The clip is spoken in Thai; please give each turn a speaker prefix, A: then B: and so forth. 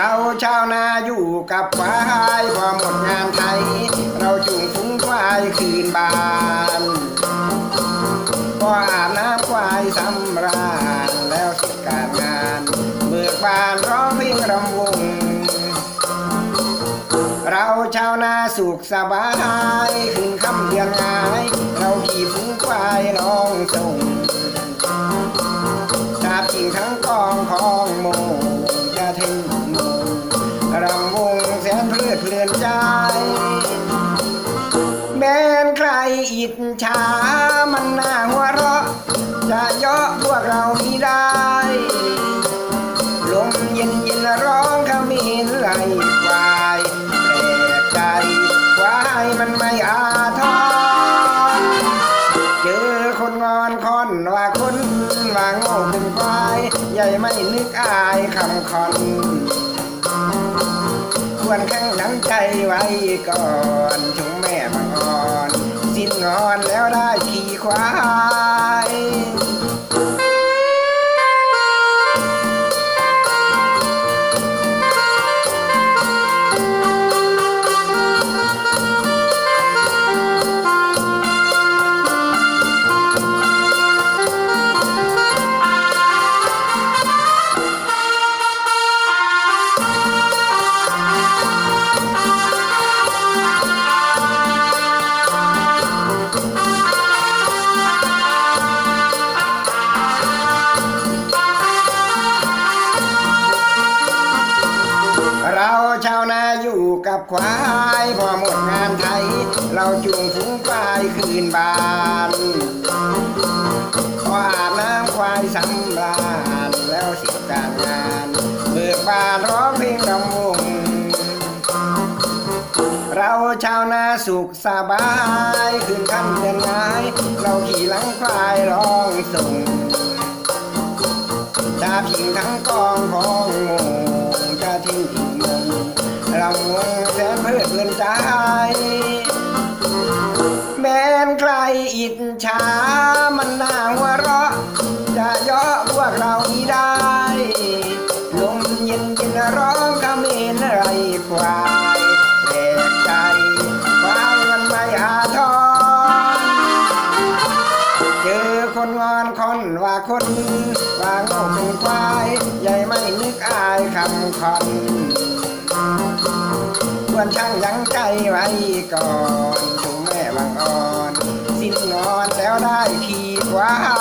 A: ราชาวนาอยู่กับควายพอหมดงานไทย เราจูงฝูงควายคืนบานพออาบน้ำควายสำราญแล้วสร็จการงานเบิกบานร้องเพลงรำวง เราชาวนาสุขสบายขึ้นคำเดือนงาย เราขี่ฝูงควายลองส่งชาบจริงทั้งกองของโมจะเทง นใครอิจฉามันน่าหัวเราะ จะเยาะพวกเราไม่ได้ ลมเย็นเย็นร้องขมิ้นไหลควายแปลกใจควายมันไม่อาทรเจอคนงอนคอนว่าคนว่าโง่เป็นควายใหญ่ไม่นึกอายคำคอนควรข้งหลังใจไว้ก่อนชงแม่บาง ควายเรา กับควายพอหมดงานไทย เราจูงฝูงควายคืนบ้านพออาบน้ำควายสำราญแล้วสิการงานเบิกบานร้องเพลงรำวงเราชาวนาสุขสบายคืนค่ำเดือนายเราขี่หลังควายร้องส่งชาพิงทั้งกองขอ อิจฉามันน่าหัวเราะ จะเยาะพวกเรานี้ได้ ลมเย็นเย็นร้องกระเมนไรควายแปลกใจควายมันไม่อาทรเจอคนงอนคนว่าคนว่าโง่เป็นควายใหญ่ไม่นึกอายคำคอนควรช่างยั้งใจไว้ก่อนถึงแม่บางอ่อน สิ้